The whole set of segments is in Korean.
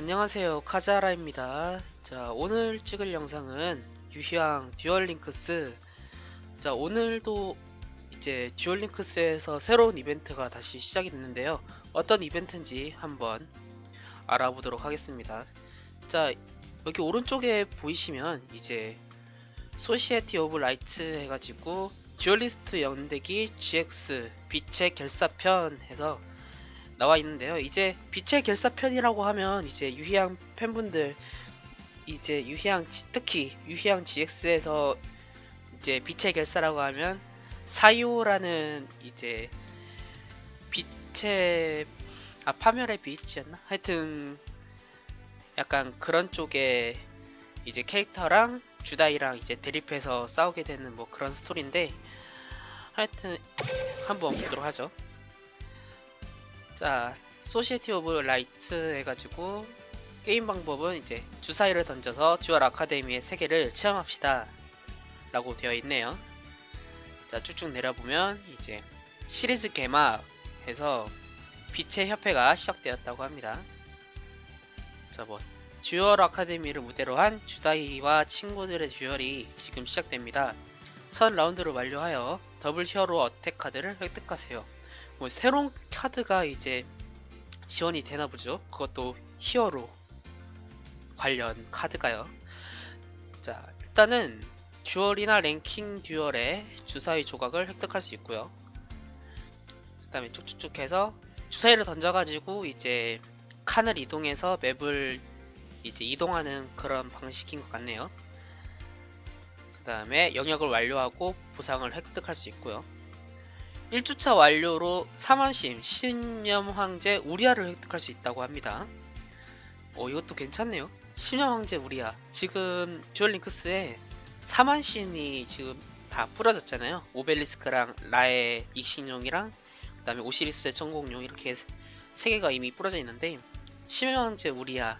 안녕하세요. 카자라입니다. 자 오늘 찍을 영상은 유희왕 듀얼링크스. 자 오늘도 이제 듀얼링크스에서 새로운 이벤트가 다시 시작이 됐는데요. 어떤 이벤트인지 한번 알아보도록 하겠습니다. 자 여기 오른쪽에 보이시면 이제 소시에티 오브 라이트 해가지고 듀얼리스트 연대기 GX 빛의 결사편 해서 나와 있는데요. 이제 빛의 결사편이라고 하면 이제 유희양 팬분들 이제 유희양 특히 유희양 GX에서 이제 빛의 결사라고 하면 사이오라는 이제 빛의 아 파멸의 빛이었나? 하여튼 약간 그런 쪽에 이제 캐릭터랑 주다이랑 이제 대립해서 싸우게 되는 뭐 그런 스토리인데 하여튼 한번 보도록 하죠. 자, 소시에티 오브 라이트 해가지고 게임 방법은 이제 주사위를 던져서 듀얼 아카데미의 세계를 체험합시다 라고 되어 있네요. 자, 쭉쭉 내려보면 이제 시리즈 개막해서 빛의 협회가 시작되었다고 합니다. 자, 뭐 듀얼 아카데미를 무대로 한 주다이와 친구들의 듀얼이 지금 시작됩니다. 첫 라운드를 완료하여 더블 히어로 어택 카드를 획득하세요. 뭐 새로운 카드가 이제 지원이 되나 보죠. 그것도 히어로 관련 카드가요. 자, 일단은 듀얼이나 랭킹 듀얼의 주사위 조각을 획득할 수 있고요. 그 다음에 쭉쭉쭉 해서 주사위를 던져가지고 이제 칸을 이동해서 맵을 이제 이동하는 그런 방식인 것 같네요. 그 다음에 영역을 완료하고 보상을 획득할 수 있고요. 1주차 완료로 3원심 신념 황제 우리아를 획득할 수 있다고 합니다. 어 이것도 괜찮네요. 신념 황제 우리아 지금 듀얼링크스에 3원신이 지금 다 뿌려졌잖아요. 오벨리스크랑 라의 익신용이랑 그 다음에 오시리스의 천공용 이렇게 세 개가 이미 뿌려져 있는데 신념 황제 우리아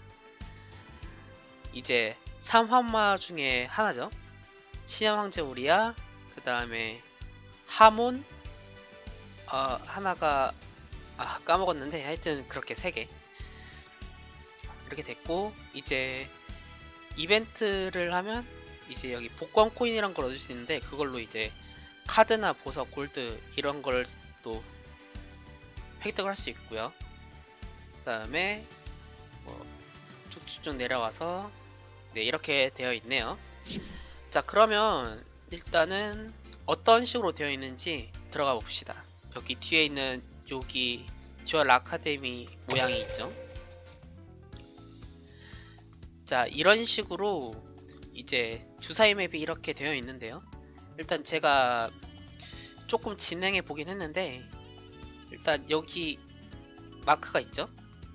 이제 3화마 중에 하나죠. 신념 황제 우리아 그다음에 하몬 어, 하나가 아 까먹었는데 하여튼 그렇게 세 개. 이렇게 됐고 이제 이벤트를 하면 이제 여기 복권 코인이란 걸 얻을 수 있는데 그걸로 이제 카드나 보석 골드 이런 걸 또 획득을 할 수 있고요. 그 다음에 뭐 쭉쭉쭉 내려와서 네 이렇게 되어 있네요. 자 그러면 일단은 어떤 식으로 되어 있는지 들어가 봅시다 여기 뒤에 있는 여기 듀얼 아카데미 모양이 있죠. 자 이런 식으로 이제 주사위 맵이 이렇게 되어 있는데요. 일단 제가 조금 진행해 보긴 했는데 일단 여기 마크가 있죠.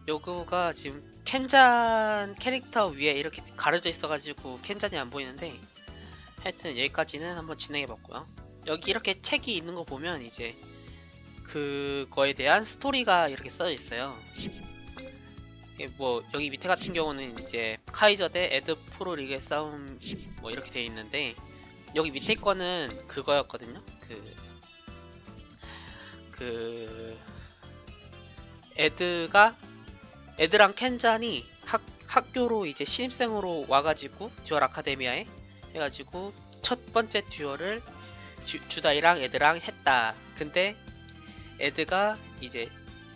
요거가 지금 켄잔 캐릭터 위에 이렇게 가려져 있어가지고 켄잔이 안 보이는데 하여튼 여기까지는 한번 진행해 봤고요. 여기 이렇게 책이 있는 거 보면 이제 그거에 대한 스토리가 이렇게 써져 있어요. 뭐 여기 밑에 같은 경우는 이제 카이저 대 에드 프로 리그의 싸움 뭐 이렇게 되어 있는데 여기 밑에 거는 그거였거든요. 그, 그 에드가 에드랑 켄잔이 학, 학교로 이제 신입생으로 와가지고 듀얼 아카데미아에 해가지고 첫 번째 듀얼을 주, 주다이랑 에드랑 했다. 근데 에드가 이제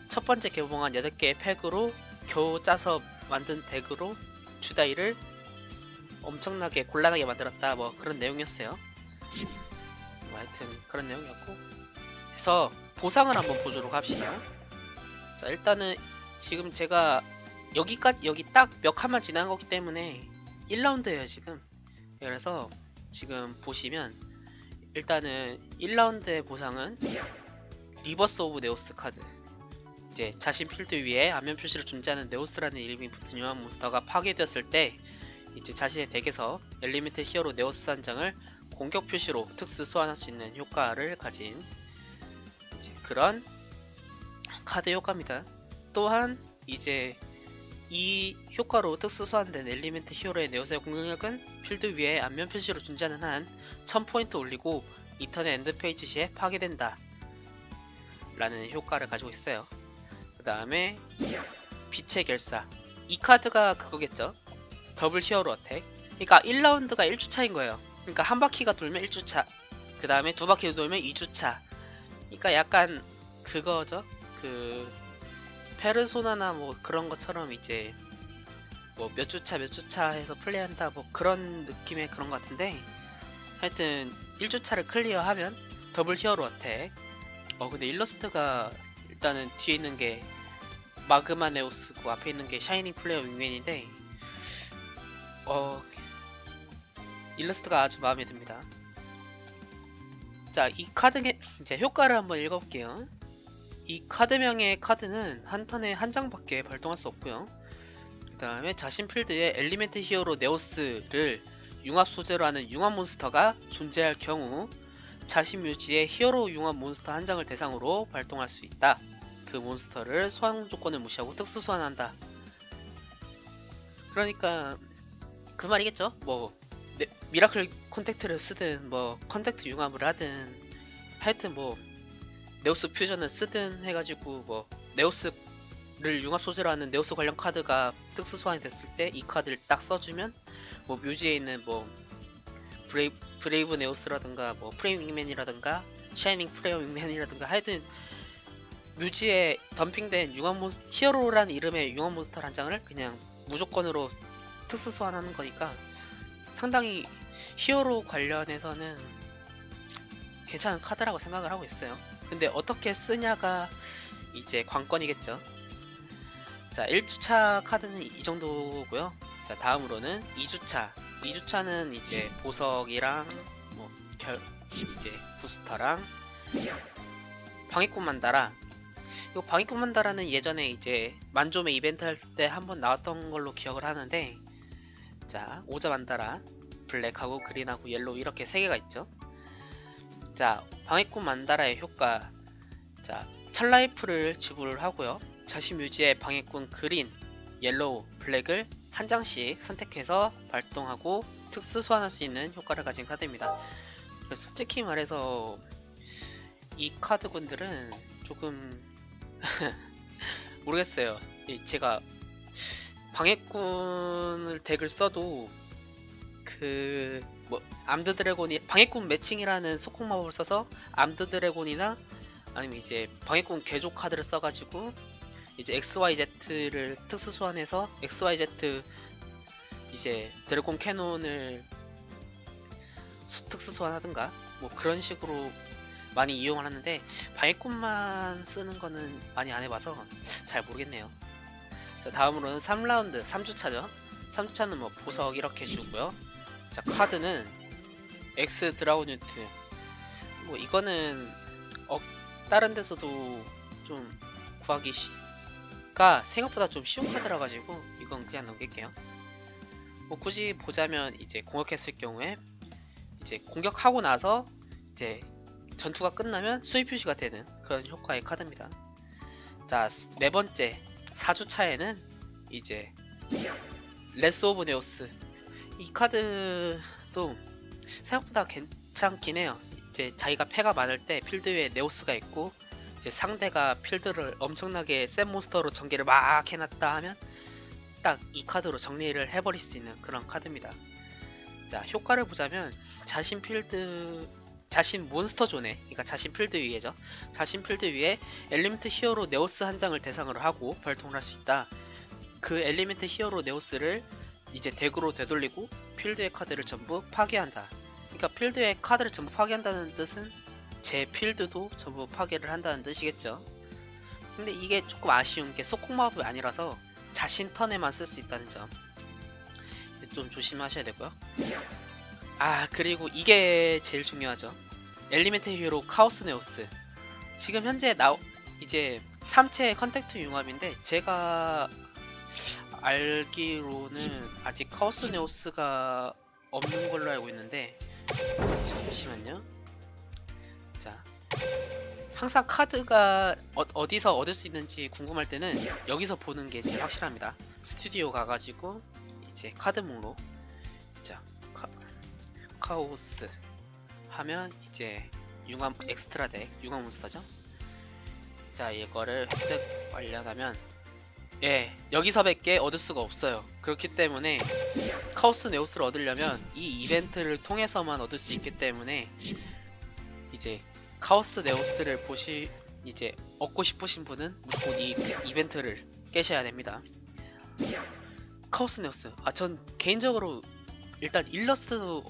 첫 번째 개봉한 8개의 팩으로 겨우 짜서 만든 덱으로 주다이를 엄청나게 곤란하게 만들었다. 뭐 그런 내용이었어요. 뭐 하여튼 그런 내용이었고. 그래서 보상을 한번 보도록 합시다. 자 일단은 지금 제가 여기까지 여기 딱 몇 칸만 지난 거기 때문에 1라운드예요 지금. 그래서 지금 보시면 일단은 1라운드의 보상은 리버스 오브 네오스 카드 이제 자신 필드 위에 안면 표시로 존재하는 네오스라는 이름이 붙은 유한 몬스터가 파괴되었을 때 이제 자신의 덱에서 엘리멘트 히어로 네오스 한 장을 공격 표시로 특수 소환할 수 있는 효과를 가진 그런 카드 효과입니다. 또한 이제 이 효과로 특수 소환된 엘리멘트 히어로의 네오스의 공격력은 필드 위에 안면 표시로 존재하는 한 1000포인트 올리고 이턴의 엔드 페이지 시에 파괴된다. 라는 효과를 가지고 있어요. 그 다음에 빛의 결사. 이 카드가 그거겠죠. 더블 히어로 어택. 그러니까 1라운드가 1주차인 거예요. 그러니까 한 바퀴가 돌면 1주차. 그 다음에 두 바퀴 돌면 2주차. 그러니까 약간 그거죠. 그 페르소나나 뭐 그런 것처럼 이제 뭐 몇 주차 몇 주차 해서 플레이한다 뭐 그런 느낌의 그런 것 같은데 하여튼 1주차를 클리어하면 더블 히어로 어택. 어 근데 일러스트가 일단은 뒤에 있는 게 마그마 네오스고 앞에 있는 게 샤이닝 플레이어 윙맨인데 어 일러스트가 아주 마음에 듭니다. 자, 이 카드의 이제 효과를 한번 읽어볼게요. 이 카드명의 카드는 한 턴에 한 장밖에 발동할 수 없고요. 그 다음에 자신 필드에 엘리멘트 히어로 네오스를 융합 소재로 하는 융합 몬스터가 존재할 경우 자신 묘지에 히어로 융합 몬스터 한 장을 대상으로 발동할 수 있다. 그 몬스터를 소환 조건을 무시하고 특수 소환한다. 그러니까 그 말이겠죠. 뭐 네, 미라클 컨택트를 쓰든 뭐 컨택트 융합을 하든 하여튼 뭐 네오스 퓨전을 쓰든 해가지고 뭐 네오스를 융합 소재로 하는 네오스 관련 카드가 특수 소환이 됐을 때 이 카드를 딱 써주면 뭐 묘지에 있는 뭐 브레이브, 브레이브 네오스라든가 뭐 프레임 윙맨이라든가 샤이닝 프레임 윙맨이라든가 하여튼 묘지에 덤핑된 융합 몬스 히어로라는 이름의 융합 몬스터 한 장을 그냥 무조건으로 특수 소환하는 거니까 상당히 히어로 관련해서는 괜찮은 카드라고 생각을 하고 있어요. 근데 어떻게 쓰냐가 이제 관건이겠죠. 자, 1주차 카드는 이 정도고요. 자, 다음으로는 2주차. 2주차는 이제 보석이랑 뭐 결, 이제 부스터랑 방해꾼 만다라. 이거 방해꾼 만다라는 예전에 이제 만점의 이벤트 할 때 한번 나왔던 걸로 기억을 하는데 자, 오자 만다라. 블랙하고 그린하고 옐로우 이렇게 세 개가 있죠. 자, 방해꾼 만다라의 효과. 자, 찰라이프를 지불을 하고요. 자신 묘지에 방해꾼 그린, 옐로우, 블랙을 한 장씩 선택해서 발동하고 특수 소환할 수 있는 효과를 가진 카드입니다. 솔직히 말해서 이 카드군들은 조금 모르겠어요. 이 제가 방해꾼을 덱을 써도 그 뭐 암드 드래곤이 방해꾼 매칭이라는 소콩 마법을 써서 암드 드래곤이나 아니면 이제 방해꾼 개조 카드를 써가지고 이제 XYZ를 특수 소환해서 XYZ 이제 드래곤 캐논을 수- 특수 소환하든가 뭐 그런 식으로 많이 이용을 하는데 방해꾼만 쓰는 거는 많이 안 해봐서 잘 모르겠네요. 자 다음으로는 3라운드 3주차죠. 3주차는 뭐 보석 이렇게 주고요. 자 카드는 X 드라운 유트 뭐 이거는 어, 다른 데서도 좀 구하기 가 생각보다 좀 쉬운 카드라 가지고 이건 그냥 넘길게요. 뭐 굳이 보자면 이제 공격했을 경우에 이제 공격하고 나서 이제 전투가 끝나면 수입 표시가 되는 그런 효과의 카드입니다. 자, 네 번째 4주차에는 이제 레스 오브 네오스 이 카드도 생각보다 괜찮긴 해요. 이제 자기가 패가 많을 때 필드 위에 네오스가 있고 이제 상대가 필드를 엄청나게 센 몬스터로 전개를 막 해놨다 하면 딱 이 카드로 정리를 해버릴 수 있는 그런 카드입니다. 자 효과를 보자면 자신 필드 자신 몬스터 존에 그러니까 자신 필드 위에죠. 자신 필드 위에 엘리멘트 히어로 네오스 한 장을 대상으로 하고 발동을 할 수 있다. 그 엘리멘트 히어로 네오스를 이제 덱으로 되돌리고 필드의 카드를 전부 파괴한다. 그러니까 필드의 카드를 전부 파괴한다는 뜻은 제 필드도 전부 파괴를 한다는 뜻이겠죠. 근데 이게 조금 아쉬운 게 소콩 마법이 아니라서 자신 턴에만 쓸 수 있다는 점. 좀 조심하셔야 되고요. 아 그리고 이게 제일 중요하죠. 엘리멘트 히어로 카오스 네오스. 지금 현재 나 이제 3채 컨택트 융합인데 제가 알기로는 아직 카오스 네오스가 없는 걸로 알고 있는데 잠시만요. 자, 항상 카드가 어, 디서 얻을 수 있는지 궁금할 때는 여기서 보는 게 제일 확실합니다. 스튜디오 가가지고 이제 카드 목록, 자, 카, 카오스 하면 이제 융합 엑스트라 덱, 융합 몬스터죠. 자, 이거를 획득 완료하면 예, 여기서밖에 얻을 수가 없어요. 그렇기 때문에 카오스 네오스를 얻으려면 이 이벤트를 통해서만 얻을 수 있기 때문에 이제 카오스 네오스를 보시 이제 얻고 싶으신 분은 무조건 이 이벤트를 깨셔야 됩니다. 카오스 네오스. 아, 전 개인적으로 일단 일러스트도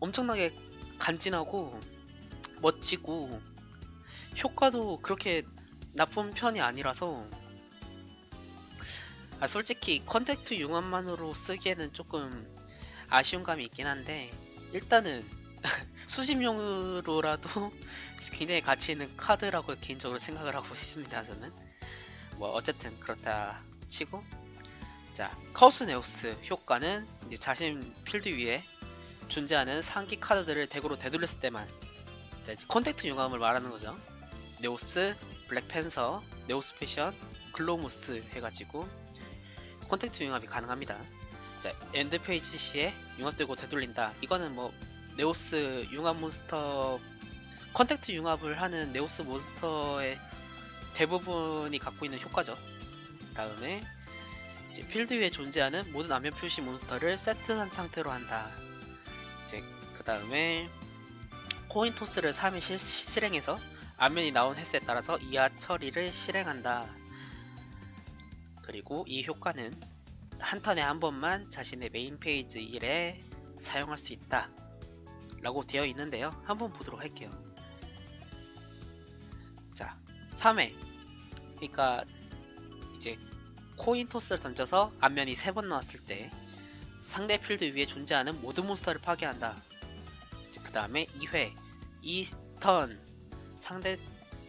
엄청나게 간지나고 멋지고 효과도 그렇게 나쁜 편이 아니라서 아, 솔직히 컨택트 융합만으로 쓰기에는 조금 아쉬운 감이 있긴 한데 일단은 수집용으로라도 굉장히 가치 있는 카드라고 개인적으로 생각을 하고 있습니다 저는 뭐 어쨌든 그렇다 치고 자 카오스 네오스 효과는 이제 자신 필드 위에 존재하는 상기 카드들을 덱으로 되돌렸을 때만 자 이제 컨택트 융합을 말하는 거죠 네오스 블랙팬서 네오스 패션 글로무스 해가지고 콘택트 융합이 가능합니다. 자, 엔드 페이지 시에 융합 들고 되돌린다. 이거는 뭐 네오스 융합 몬스터 컨택트 융합을 하는 네오스 몬스터의 대부분이 갖고 있는 효과죠. 다음에 이제 필드 위에 존재하는 모든 안면 표시 몬스터를 세트한 상태로 한다. 이제 그 다음에 코인 토스를 3회 실, 실행해서 안면이 나온 횟수에 따라서 이하 처리를 실행한다. 그리고 이 효과는 한 턴에 한 번만 자신의 메인 페이지 1에 사용할 수 있다. 라고 되어 있는데요. 한번 보도록 할게요. 자, 3회. 그러니까 이제 코인 토스를 던져서 앞면이 3번 나왔을 때 상대 필드 위에 존재하는 모든 몬스터를 파괴한다. 그 다음에 2회. 2턴 상대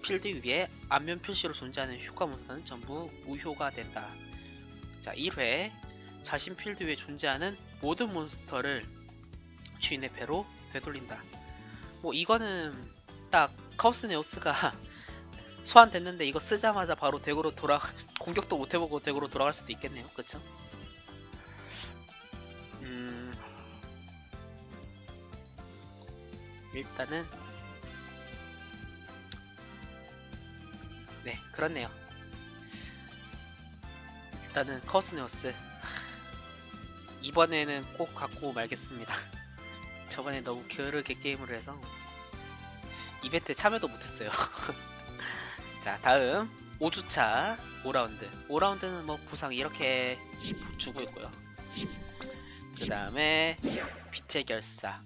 필드 위에 앞면 표시로 존재하는 효과 몬스터는 전부 무효가 된다. 자, 1회 자신 필드 위에 존재하는 모든 몬스터를 주인의 패로 되돌린다. 뭐 이거는 딱 카오스 네오스가 소환됐는데 이거 쓰자마자 바로 덱으로 돌아 공격도 못 해보고 덱으로 돌아갈 수도 있겠네요. 그쵸? 음 일단은 네, 그렇네요. 일단은 커스네오스 이번에는 꼭 갖고 말겠습니다. 저번에 너무 게으르게 게임을 해서 이벤트 참여도 못했어요. 자, 다음 5주차 5라운드. 5라운드는 뭐 보상 이렇게 주고 있고요. 그 다음에 빛의 결사.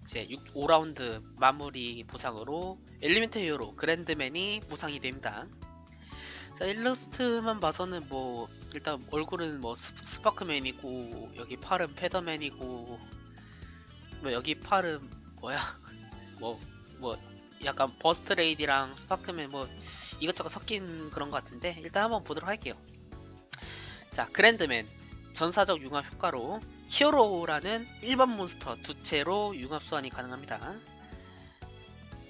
이제 6, 5라운드 마무리 보상으로 엘리멘트 히어로 그랜드맨이 보상이 됩니다. 자 일러스트만 봐서는 뭐 일단 얼굴은 뭐 스, 스파크맨이고 여기 팔은 페더맨이고 뭐 여기 팔은 뭐야 뭐뭐 약간 버스트 레이디랑 스파크맨 뭐 이것저것 섞인 그런 것 같은데 일단 한번 보도록 할게요. 자 그랜드맨 전사적 융합 효과로 히어로라는 일반 몬스터 두 채로 융합 소환이 가능합니다.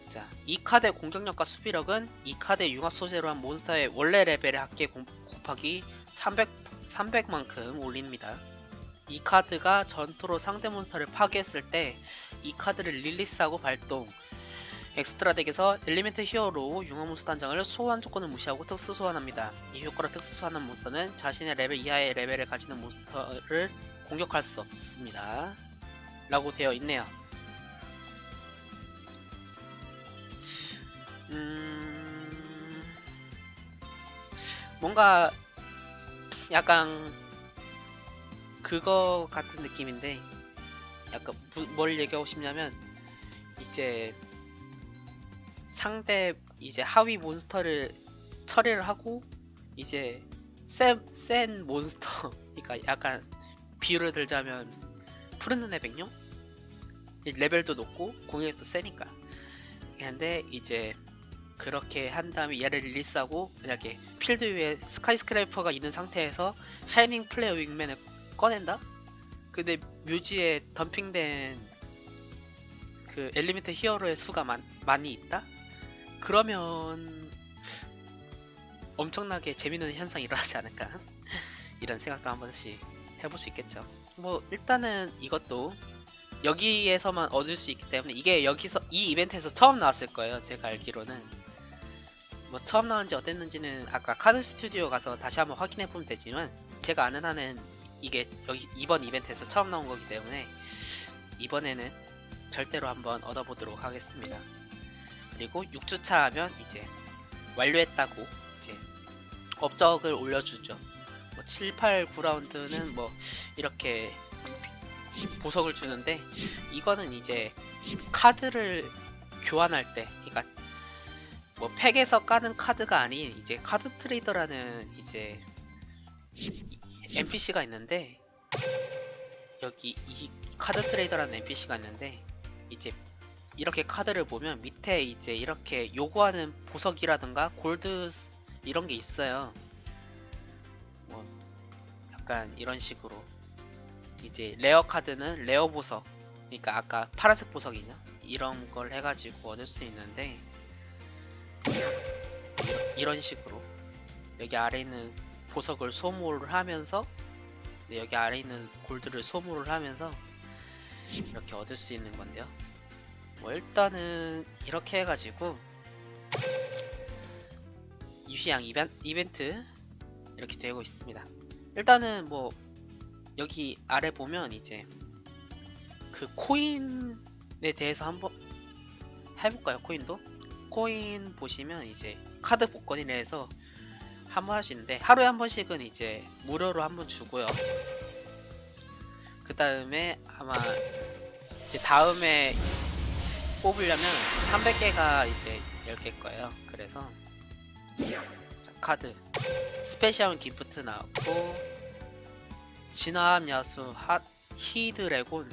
자, 이 카드의 공격력과 수비력은 이 카드의 융합 소재로 한 몬스터의 원래 레벨의 합계 공- 곱하기 300, 300만큼 올립니다. 이 카드가 전투로 상대 몬스터를 파괴했을 때 이 카드를 릴리스하고 발동 엑스트라 덱에서 엘리멘트 히어로 융합 몬스터 한 장을 소환 조건을 무시하고 특수 소환합니다. 이 효과로 특수 소환한 몬스터는 자신의 레벨 이하의 레벨을 가지는 몬스터를 공격할 수 없습니다. 라고 되어 있네요. 음... 뭔가 약간 그거 같은 느낌인데 약간 무- 뭘 얘기하고 싶냐면 이제 상대 이제 하위 몬스터를 처리를 하고 이제 센, 센 몬스터 그러니까 약간 비유를 들자면 푸른 눈의 백룡? 이 레벨도 높고 공격력도 세니까. 근데 이제 그렇게 한 다음에 얘를 릴리스하고 만약에 필드 위에 스카이스크래퍼가 있는 상태에서 샤이닝 플레어 윙맨을 꺼낸다? 근데 묘지에 덤핑된 그 엘리멘트 히어로의 수가 많, 많이 있다? 그러면 엄청나게 재밌는 현상이 일어나지 않을까? 이런 생각도 한 번씩 해볼 수 있겠죠. 뭐 일단은 이것도 여기에서만 얻을 수 있기 때문에 이게 여기서 이 이벤트에서 처음 나왔을 거예요. 제가 알기로는 뭐 처음 나온지 어땠는지는 아까 카드 스튜디오 가서 다시 한번 확인해 보면 되지만 제가 아는 한은 이게 여기 이번 이벤트에서 처음 나온 거기 때문에 이번에는 절대로 한번 얻어보도록 하겠습니다. 그리고 6주차 하면 이제 완료했다고 이제 업적을 올려주죠. 뭐 7, 8, 9라운드는 뭐 이렇게 보석을 주는데 이거는 이제 카드를 교환할 때 그러니까 뭐 팩에서 까는 카드가 아닌 이제 카드 트레이더라는 이제 NPC가 있는데 여기 이 카드 트레이더라는 NPC가 있는데 이제 이렇게 카드를 보면 밑에 이제 이렇게 요구하는 보석이라든가 골드 스- 이런 게 있어요. 뭐 약간 이런 식으로 이제 레어 카드는 레어 보석 그러니까 아까 파란색 보석이죠. 이런 걸 해가지고 얻을 수 있는데 이런 식으로 여기 아래 있는 보석을 소모를 하면서 네, 여기 아래 있는 골드를 소모를 하면서 이렇게 얻을 수 있는 건데요. 뭐 일단은 이렇게 해가지고 유희양 이벤, 이벤트 이렇게 되고 있습니다. 일단은 뭐 여기 아래 보면 이제 그 코인에 대해서 한번 해볼까요? 코인도? 코인 보시면 이제 카드 복권이라 해서 한 번 할 수 있는데 하루에 한 번씩은 이제 무료로 한 번 주고요. 그 다음에 아마 이제 다음에 뽑으려면 300개가 이제 10개 거예요. 그래서 자, 카드 스페셜 기프트 나왔고 진화함 야수 핫 히드래곤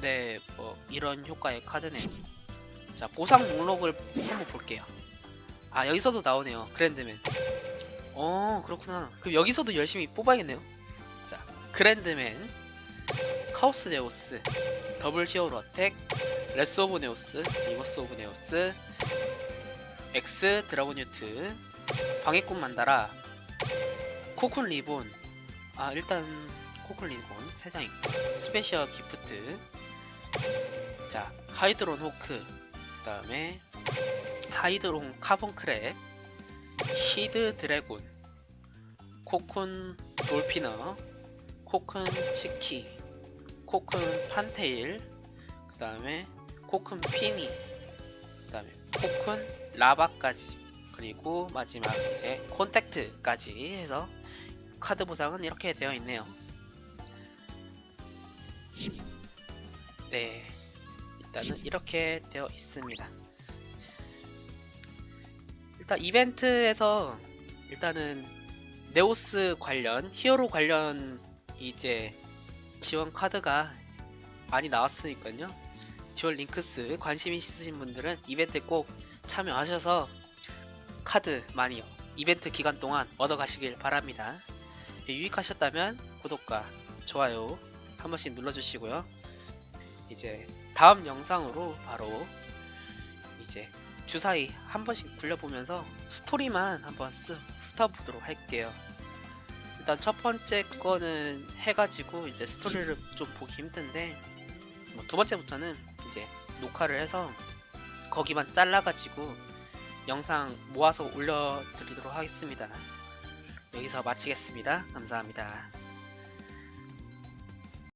네, 뭐 이런 효과의 카드네요. 자, 보상 목록을 한번 볼게요. 아, 여기서도 나오네요. 그랜드맨. 어, 그렇구나. 그럼 여기서도 열심히 뽑아야겠네요. 자, 그랜드맨, 카오스 네오스, 더블 히어로 어택, 레스 오브 네오스, 리버스 오브 네오스, 엑스 드라곤 유트, 방해꾼 만다라, 코쿤 리본. 아, 일단 코쿤 리본. 3장 있고, 스페셜 기프트, 자, 하이드론 호크, 그 다음에 하이드론 카본 크랩, 히드 드래곤, 코쿤 돌피너, 코쿤 치키, 코쿤 판테일, 그 다음에 코쿤 피니, 그 다음에 코쿤 라바까지, 그리고 마지막 이제 콘택트까지 해서 카드 보상은 이렇게 되어 있네요. 네, 일단은 이렇게 되어 있습니다. 일단 이벤트에서 일단은 네오스 관련, 히어로 관련 이제 지원 카드가 많이 나왔으니까요. 듀얼 링크스 관심 있으신 분들은 이벤트 꼭 참여하셔서 카드 많이 이벤트 기간 동안 얻어 가시길 바랍니다. 유익하셨다면 구독과 좋아요 한 번씩 눌러주시고요. 이제 다음 영상으로 바로 이제 주사위 한 번씩 굴려보면서 스토리만 한번 쓱 훑어보도록 할게요. 일단 첫 번째 거는 해가지고 이제 스토리를 좀 보기 힘든데 뭐 두 번째부터는 이제 녹화를 해서 거기만 잘라가지고 영상 모아서 올려드리도록 하겠습니다. 여기서 마치겠습니다. 감사합니다.